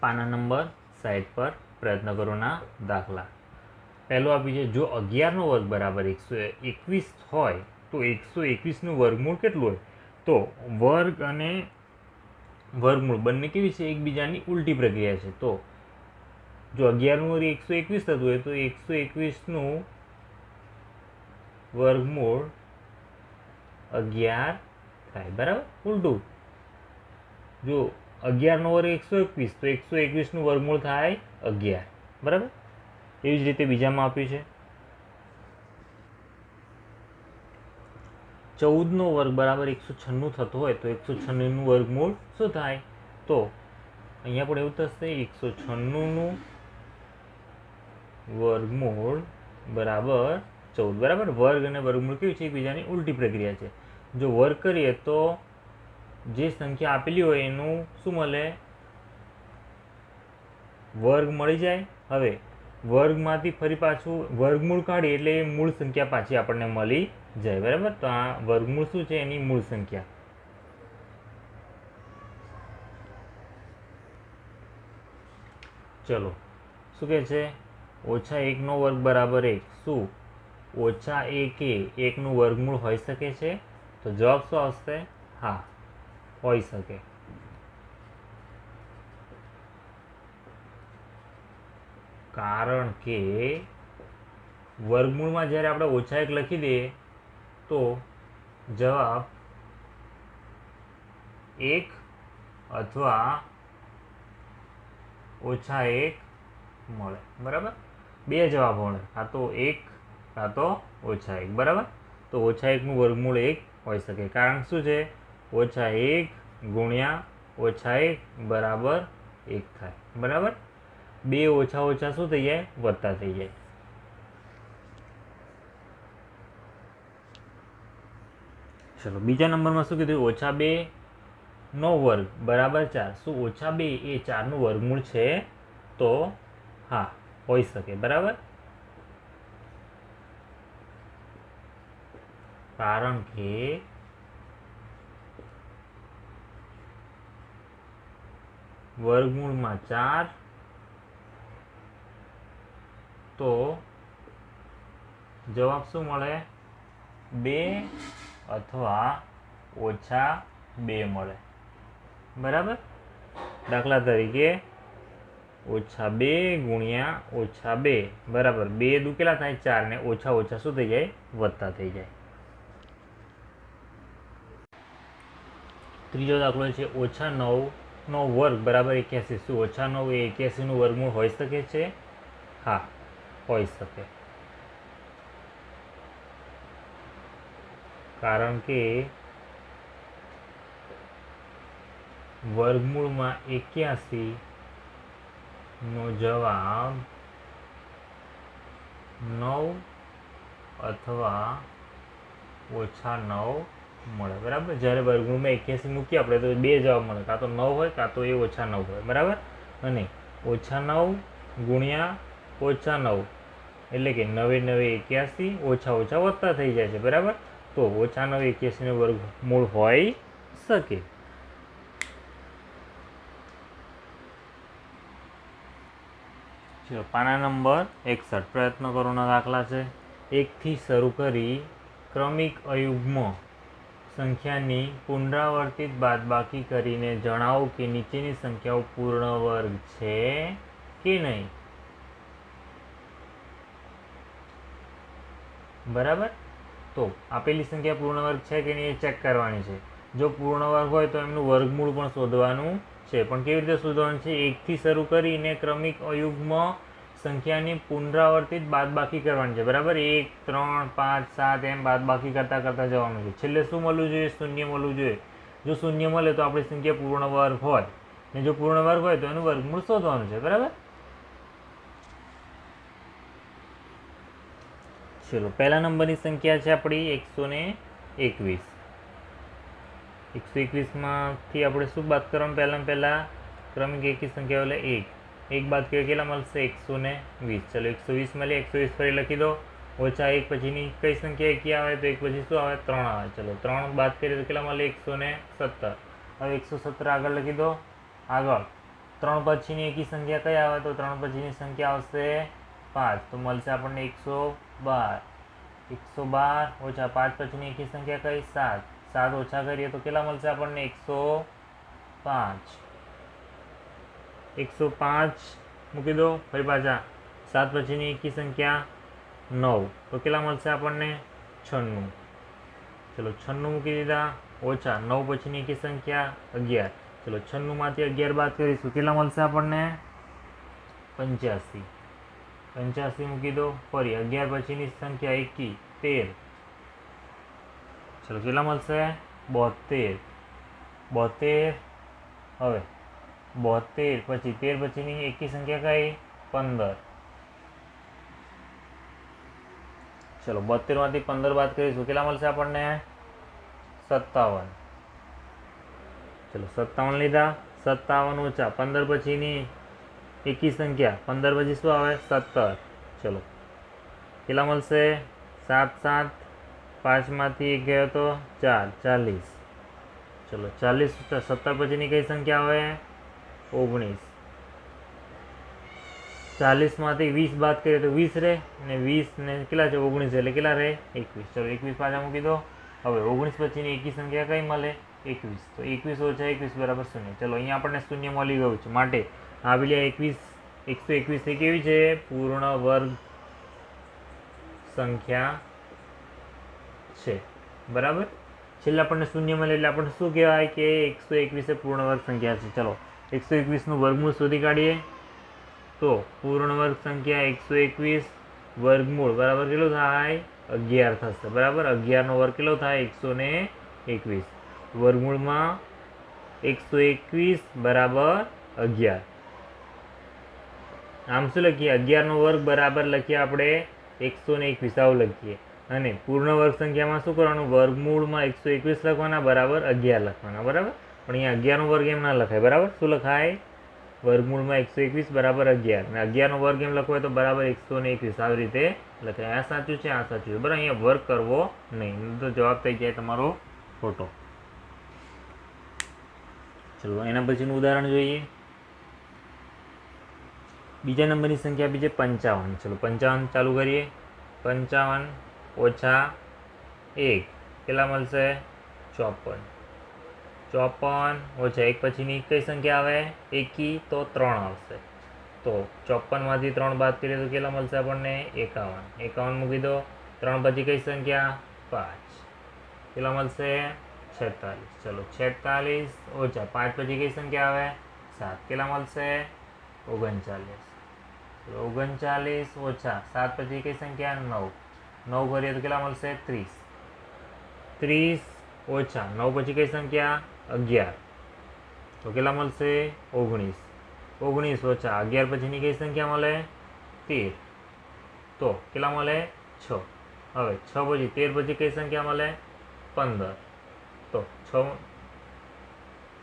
પાના નંબર સાઈઠ પર પ્રયત્ન કરોના દાખલા. પહેલો આપી છે, જો અગિયારનો વર્ગ બરાબર એકસો એકવીસ હોય, તો એકસો એકવીસનું વર્ગમૂળ કેટલું હોય? તો વર્ગ અને વર્ગમૂળ બંને કેવી છે? એકબીજાની ઉલટી પ્રક્રિયા છે. તો જો અગિયારનું વર્ગ એકસો એકવીસ થતું હોય, તો એકસો એકવીસનું વર્ગમૂળ અગિયાર થાય. બરાબર? ઉલટું. જો અગિયારનો વર્ગ એકસો એકવીસ, તો એકસો એકવીસનું વર્ગમૂળ થાય અગિયાર. બરાબર? એવી જ રીતે બીજામાં આપ્યું છે. ચૌદનો વર્ગ બરાબર એકસો છન્નું થતો હોય, તો એકસો છન્નુંનું વર્ગમૂળ શું થાય? તો અહીંયા પણ એવું થશે, એકસો છન્નુંનું વર્ગમૂળ બરાબર ચૌદ. બરાબર? વર્ગ અને વર્ગમૂળ કેવું છે? એકબીજાની ઉલટી પ્રક્રિયા છે. જો વર્ગ કરીએ તો જે સંખ્યા આપેલી હોય એનું શું મળે? વર્ગ મળી જાય. હવે વર્ગમાંથી ફરી પાછું વર્ગમૂળ કાઢીએ એટલે એ મૂળ સંખ્યા પાછી આપણને મળી જાય. બરાબર? તો આ વર્ગમૂળ શું છે? એની મૂળ સંખ્યા. ચલો. શું કહે છે? ઓછા એકનો વર્ગ બરાબર એક. શું? ઓછા એક એકનું વર્ગમૂળ હોઈ શકે છે? તો જવાબ શું આવશે? હા. હોઈ શકે કારણ કે વર્ગમૂળમાં જ્યારે આપણે ઓછા એક લખી દઈએ, તો જવાબ એક અથવા ઓછા એક મળે. બરાબર? બે જવાબ મળે કાં તો એક કાં તો ઓછા એક. બરાબર? તો ઓછા એકનું વર્ગમૂળ એક હોઈ શકે. કારણ શું છે? ઓછા એક ગુણ્યા ઓછા એક બરાબર એક થાય. બરાબર? બે ઓછા ઓછા શું થઈ જાય? વત્તા થઈ જાય. ચલો, બીજા નંબરમાં શું કીધું? ઓછા બે નો વર્ગ બરાબર ચાર. શું ઓછા બે એ ચારનું વર્ગમૂળ છે? તો હા, હોઈ શકે. બરાબર? કારણ કે વર્ગમૂળમાં ચાર, તો જવાબ શું મળે? બે અથવા ઓછા બે મળે. બરાબર? દાખલા તરીકે ઓછા બે ગુણ્યા ઓછા બે. બરાબર. બે દુકેલા થાય ચાર ને ઓછા ઓછા શું થઈ જાય? વધતા થઈ જાય. ત્રીજો દાખલો છે ઓછા નવ નો વર્ગ, બરાબર? એક્યાસી શું ઓછા નવ એ એક્યાસીનું વર્ગમૂળ હોઈ શકે છે? હા, હોઈ શકે. કારણ કે વર્ગમૂળમાં એક્યાસી નો જવાબ નવ અથવા ઓછા નવ મળે, બરાબર? જ્યારે વર્ગમૂળમાં એક્યાસી મૂકીએ, આપણે તો બે જવાબ મળે. કાં તો નવ હોય, કાં તો એ ઓછા નવ હોય, બરાબર? અને ઓછા નવ ગુણ્યા ઓછા નવ, એટલે કે નવે નવે એક્યાસી ઓછા ઓછા વધતા થઈ જાય છે, બરાબર? તો ઓછા નવ એક્યાસીનો વર્ગમૂળ હોઈ શકે. પાના નંબર એકસઠ. પ્રયત્ન કરોના દાખલા છે. એકથી શરૂ કરી ક્રમિક અયુગ્મ સંખ્યાની પુનરાવર્તિત બાદબાકી કરીને જણાવો કે નીચેની સંખ્યાઓ પૂર્ણ વર્ગ છે કે નહીં? બરાબર? તો આપેલી સંખ્યા પૂર્ણ વર્ગ છે કે નહીં એ ચેક કરવાની છે. જો પૂર્ણ વર્ગ હોય તો એમનું વર્ગમૂળ પણ શોધવાનું છે. પણ કેવી રીતે શોધવાનું છે? એકથી શરૂ કરીને ક્રમિક અયુગ્મ સંખ્યાની પુનરાવર્તિત બાદબાકી કરવાની છે. બરાબર? એક, ત્રણ, પાંચ, સાત એમ બાદબાકી કરતાં કરતાં જવાનું છે. છેલ્લે શું મળવું જોઈએ? શૂન્ય મળવું જોઈએ. જો શૂન્ય મળે તો આપણી સંખ્યા પૂર્ણ વર્ગ હોય. ને જો પૂર્ણ વર્ગ હોય તો એનું વર્ગમૂળ શોધવાનું છે. બરાબર? ચલો, પહેલા નંબરની સંખ્યા છે આપણી એકસો ને એકવીસ. એકસો એકવીસમાંથી આપણે શું બાદ કરવાનું? પહેલાં પહેલાં ક્રમિક એકી સંખ્યા એટલે એક. એક બાદ કરીએ કેટલા મળશે એકસો ને વીસ ચલો એકસો વીસ મળે એકસો વીસ ફરી લખી દો ઓછા એક પછીની કઈ સંખ્યા એકી આવે તો એક પછી શું આવે ત્રણ આવે ચલો ત્રણ બાદ કરીએ તો કેટલા મળે એકસો ને સત્તર હવે એકસો સત્તર આગળ લખી દો આગળ ત્રણ પછીની એકી સંખ્યા કઈ આવે તો ત્રણ પછીની સંખ્યા આવશે પાંચ તો મળશે આપણને એકસો બાર એકસો બાર ઓછા પાંચ પછીની એકી સંખ્યા કઈ સાત સાત ઓછા કરીએ તો કેટલા મળશે આપણને એકસો પાંચ એકસો પાંચ મૂકી દો, ફરી પાછા સાત પછીની એકી સંખ્યા નવ. તો કેટલા મળશે આપણને? છન્નું. ચલો છન્નું મૂકી દીધા, ઓછા નવ પછીની એકી સંખ્યા અગિયાર. ચલો છન્નુંમાંથી અગિયાર બાદ કરીશું, કેટલા મળશે આપણને? પંચ્યાસી. પંચ્યાસી મૂકી દો, ફરી અગિયાર પછીની સંખ્યા એકી તેર. ચલો કેટલા મળશે? બોતેર. બોતેર. હવે બોતેર પછી તેર પછીની એકી સંખ્યા કઈ પંદર ચલો બોતેરમાંથી પંદર બાદ કરીશું કેટલા મળશે આપણને સત્તાવન ચલો સત્તાવન લીધા સત્તાવન ઓછા પંદર પછીની એકી સંખ્યા પંદર પછી શું આવે સત્તર ચલો કેટલા મળશે સાત સાત પાંચમાંથી એક ગયો તો ચાર ચાલીસ ચલો ચાલીસ સત્તર પછીની કઈ સંખ્યા આવે ઓગણીસ. ચાલીસમાંથી વીસ બાદ કરીએ તો વીસ રહે અને વીસ ને કેટલા છે? ઓગણીસ એટલે કેટલા રહે? એકવીસ. ચલો, એકવીસ પાછા મૂકી દો. હવે ઓગણીસ પછીની એકી સંખ્યા કઈ મળે? એકવીસ. તો એકવીસ ઓછા એકવીસ બરાબર શૂન્ય. ચલો, અહીંયા આપણને શૂન્ય મળી ગયું છે. માટે આવેલી આ એકવીસ, એકસો એકવીસ એ કેવી છે? પૂર્ણ વર્ગ સંખ્યા છે. બરાબર? છેલ્લે આપણને શૂન્ય મળે એટલે આપણને શું કહેવાય કે એકસો એકવીસ એ પૂર્ણ વર્ગ સંખ્યા છે. ચલો એકસો એકવીસનું વર્ગમૂળ શોધી કાઢીએ. તો પૂર્ણ વર્ગ સંખ્યા એકસો એકવીસ, વર્ગમૂળ બરાબર કેટલો થાય? અગિયાર થશે. બરાબર? અગિયારનો વર્ગ કેટલો થાય? એકસો ને એકવીસ. વર્ગમૂળમાં એકસો એકવીસ બરાબર અગિયાર. આમ શું લખીએ? અગિયારનો વર્ગ બરાબર લખીએ આપણે એકસો ને એકવીસ. આવું લખીએ. અને પૂર્ણ વર્ગ સંખ્યામાં શું કરવાનું? વર્ગમૂળમાં એકસો એકવીસ લખવાના, બરાબર અગિયાર લખવાના. બરાબર? પણ અહીંયા અગિયારનો વર્ગ એમ ના લખાય, બરાબર? શું લખાય? વર્ગમૂળમાં એકસો એકવીસ બરાબર અગિયાર. અને અગિયારનો વર્ગ એમ લખવો હોય તો બરાબર એકસો ને એકવીસ. આવી રીતે લખાય. આ સાચું છે, આ સાચું છે. બરાબર, અહીંયા વર્ક કરવો નહીં. તો જવાબ થઈ જાય તમારો ખોટો. ચલો, એના પછીનું ઉદાહરણ જોઈએ. બીજા નંબરની સંખ્યા આપી છે પંચાવન. ચલો, પંચાવન ચાલુ કરીએ. પંચાવન ઓછા એક. કેટલા મળશે? ચોપન. ચોપન ઓછા એક પછીની કઈ સંખ્યા આવે? એકી, તો ત્રણ આવશે. તો ચોપનમાંથી ત્રણ બાદ કરીએ તો કેટલા મળશે આપણને? એકાવન. એકાવન મૂકી દો. ત્રણ પછી કઈ સંખ્યા? પાંચ. કેટલા મળશે? છેતાલીસ. ચલો, છેતાલીસ ઓછા પાંચ પછી કઈ સંખ્યા આવે? સાત. કેટલા મળશે? ઓગણચાલીસ. ચલો, ઓગણચાલીસ ઓછા સાત પછી કઈ સંખ્યા? નવ. નવ કરીએ તો કેટલા મળશે? ત્રીસ. ત્રીસ ઓછા નવ પછી કઈ સંખ્યા? અગિયાર. તો કેટલા મળશે? ઓગણીસ. ઓગણીસ ઓછા અગિયાર પછીની કઈ સંખ્યા મળે? તેર. તો કેટલા મળે? છ. હવે છ પછી તેર પછી કઈ સંખ્યા મળે? પંદર. તો છ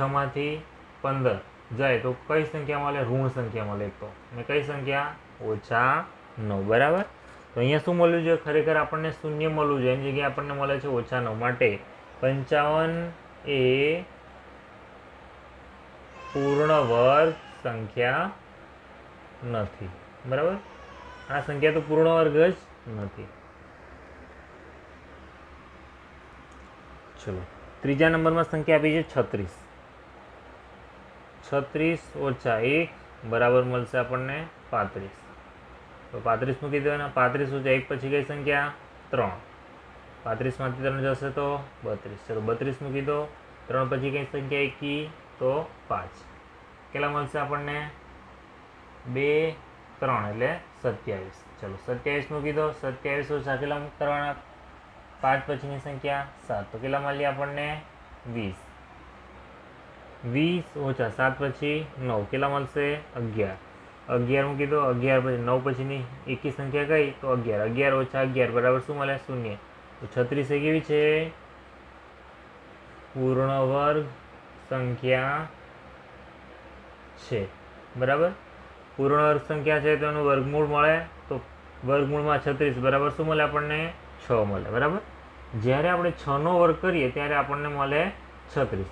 છમાંથી પંદર જાય તો કઈ સંખ્યા મળે? ઋણ સંખ્યા મળે તો. અને કઈ સંખ્યા? ઓછા નવ. બરાબર? તો અહીંયા શું મળ્યું છે? ખરેખર આપણને શૂન્ય મળવું જોઈએ એની જગ્યાએ આપણને મળે છે ઓછા નવ. માટે પંચાવન એ પૂર્ણ વર્ગ સંખ્યા નથી. બરાબર? આ સંખ્યા તો પૂર્ણ વર્ગ જ નથી. ચલો. ત્રીજા નંબરમાં સંખ્યા આપી છે છત્રીસ. છત્રીસ ઓછા એક બરાબર મળશે આપણને પાંત્રીસ. તો પાંત્રીસ મૂકી દેવાના. પાંત્રીસ ઓછા એક પછી કઈ સંખ્યા ત્રણ. પાંત્રીસમાંથી ત્રણ જશે તો બત્રીસ. ચલો, બત્રીસ મૂકી દો. ત્રણ પછી કઈ સંખ્યા એકી? તો પાંચ. કેટલા મળશે આપણને? બે, ત્રણ એટલે સત્યાવીસ. ચલો, સત્યાવીસ મૂકી દો. સત્યાવીસ ઓછા કેટલા કરવાના? પાંચ પછીની સંખ્યા સાત. તો કેટલા મળી આપણને? વીસ. વીસ ઓછા સાત પછી નવ. કેટલા મળશે? અગિયાર. અગિયાર મૂકી દો. અગિયાર પછી નવ પછીની એકી સંખ્યા કઈ? તો અગિયાર. અગિયાર ઓછા અગિયાર. બરાબર શું મળે? શૂન્ય. તો છત્રીસ એ કેવી છે? પૂર્ણ વર્ગ સંખ્યા છે. બરાબર? પૂર્ણ વર્ગ સંખ્યા છે તો એનું વર્ગમૂળ મળે તો વર્ગમૂળમાં છત્રીસ, બરાબર? શું મળે આપણને? છ મળે, બરાબર? જ્યારે આપણે છનો વર્ગ કરીએ ત્યારે આપણને મળે છત્રીસ.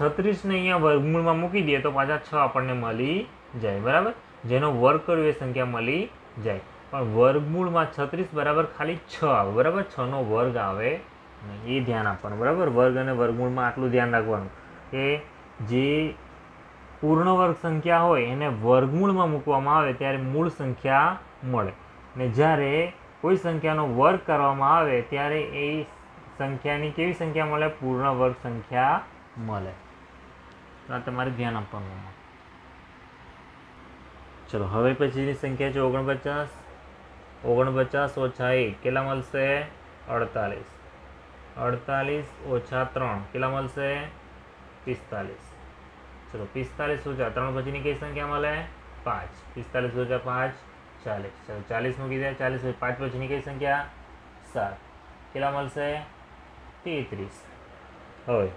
છત્રીસને અહીંયા વર્ગમૂળમાં મૂકી દઈએ તો પાછા છ આપણને મળી જાય, બરાબર? જેનો વર્ગ કર્યો એ સંખ્યા મળી જાય. પણ વર્ગમૂળમાં છત્રીસ બરાબર ખાલી છ આવે, બરાબર? છનો વર્ગ આવે. એ ધ્યાન આપવાનું, બરાબર? વર્ગ અને વર્ગમૂળમાં આટલું ધ્યાન રાખવાનું કે જે પૂર્ણ વર્ગ સંખ્યા હોય એને વર્ગમૂળમાં મૂકવામાં આવે ત્યારે મૂળ સંખ્યા મળે. ને જ્યારે કોઈ સંખ્યાનો વર્ગ કરવામાં આવે ત્યારે એ સંખ્યાની કેવી સંખ્યા મળે? પૂર્ણ વર્ગ સંખ્યા મળે. આ તમારે ધ્યાન આપવાનું. ચલો, હવે પછીની સંખ્યા છે ઓગણપચાસ. ઓગણપચાસ ઓછા એક કેટલા મળશે અડતાલીસ અડતાલીસ ઓછા ત્રણ કેટલા મળશે પિસ્તાલીસ ચલો પિસ્તાલીસ ઓછા ત્રણ પછીની કઈ સંખ્યા મળે પાંચ પિસ્તાલીસ ઓછા પાંચ ચાલીસ ચલો ચાલીસ મૂકી દે ચાલીસ ઓછા પાંચ પછીની કઈ સંખ્યા સાત કેટલા મળશે તેત્રીસ હવે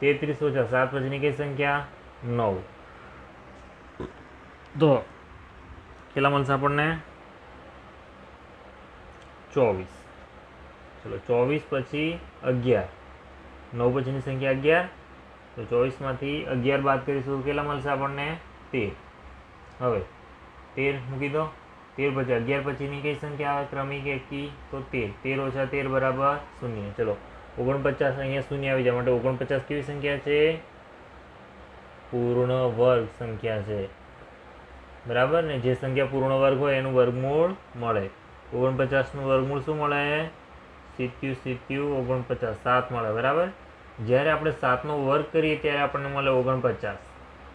તેત્રીસ ઓછા સાત પછીની કઈ સંખ્યા નવ તો કેટલા મળશે આપણને ચોવીસ. ચલો, ચોવીસ પછી અગિયાર. નવ પછીની સંખ્યા અગિયાર. તો ચોવીસમાંથી અગિયાર બાદ કરીશું, કેટલા મળશે આપણને? તેર. હવે, તેર મૂકી દો. તેર પછી અગિયાર પછીની કઈ સંખ્યા આવે? ક્રમિક એકી. તો તેર. તેર ઓછા તેર બરાબર શૂન્ય. ચલો, ઓગણપચાસ અહીંયા શૂન્ય આવી જાય. માટે ઓગણપચાસ કેવી સંખ્યા છે? પૂર્ણ વર્ગ સંખ્યા છે. બરાબર ને? જે સંખ્યા પૂર્ણ વર્ગ હોય એનું વર્ગમૂળ મળે. ઓગણપચાસનું વર્ગમૂળ શું મળે? સિત્યુ સિત્યુ ઓગણપચાસ. સાત મળે, બરાબર? જ્યારે આપણે સાતનો વર્ગ કરીએ ત્યારે આપણને મળે ઓગણપચાસ.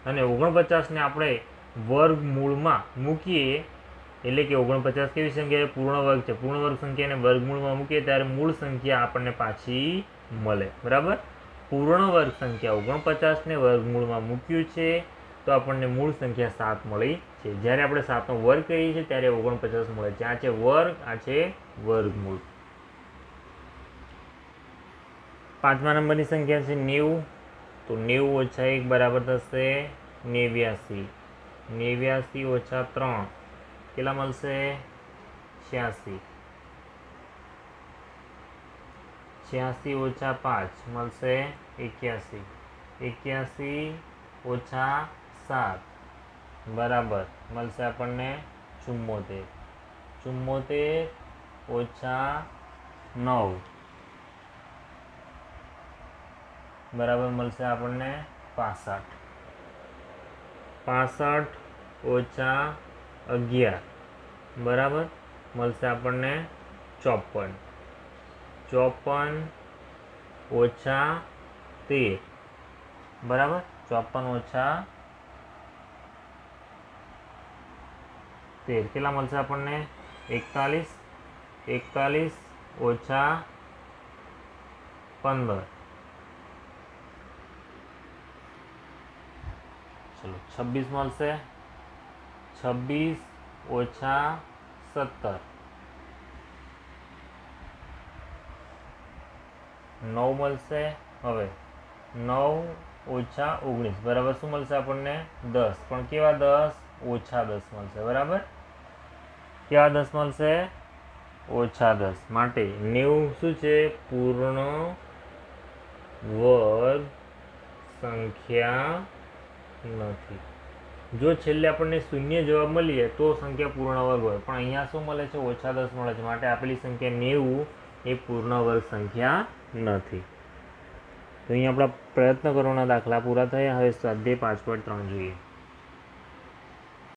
અને ઓગણપચાસને આપણે વર્ગમૂળમાં મૂકીએ, એટલે કે ઓગણપચાસ કેવી સંખ્યા પૂર્ણ વર્ગ છે. પૂર્ણ વર્ગ સંખ્યાને વર્ગમૂળમાં મૂકીએ ત્યારે મૂળ સંખ્યા આપણને પાછી મળે, બરાબર? પૂર્ણ વર્ગ સંખ્યા ઓગણપચાસને વર્ગમૂળમાં મૂક્યું છે, તો આપણને મૂળ સંખ્યા સાત મળી છે જ્યારે આપણે સાતનો વર્ગ કરીએ છીએ, ત્યારે ઓગણપચાસ મળે છે. આ છે વર્ગ, આ છે વર્ગમૂળ. પાંચમા નંબરની સંખ્યા છે નેવું. તો નેવું ઓછા એક બરાબર થશે નેવ્યાસી. નેવ્યાસી ઓછા ત્રણ. કેટલા મળશે? છ્યાસી. છ્યાસી ઓછા પાંચ મળશે એક્યાસી. એક્યાસી ઓછા સાત. બરાબર. મળશે આપણને ચુમ્મોતેર. ચુમ્મોતેર ઓછા નવ. બરાબર મળશે આપણને પાસઠ. પાસઠ ઓછા અગિયાર. બરાબર? મળશે આપણને ચોપન. ચોપન ઓછા તેર. બરાબર? ચોપન ઓછા તેર કેટલા મળશે આપણને. એકતાલીસ એકતાલીસ ઓછા પંદર. ચલો, છવ્વીસ મળશે. છવ્વીસ ઓછા સત્તર. નવ મળશે. હવે નવ ઓછા ઓગણીસ. બરાબર શું મળશે આપણને? દસ. પણ કેવા દસ? ઓછા દસ મળશે બરાબર? કયા દસ મળશે ઓછા દસ. માટે નેવું શું છે? પૂર્ણ વર્ગ સંખ્યા નથી. જો છેલ્લે આપણને શૂન્ય જવાબ મળીએ તો સંખ્યા પૂર્ણ વર્ગ હોય. પણ અહીંયા શું મળે છે? ઓછા દસ મળે છે. માટે આપેલી સંખ્યા નેવું એ પૂર્ણ વર્ગ સંખ્યા નથી. તો અહીંયા આપણા પ્રયત્ન કરવાના દાખલા પૂરા થયા. હવે સ્વાધ્યાય પાંચ પોઈન્ટ ત્રણ જોઈએ.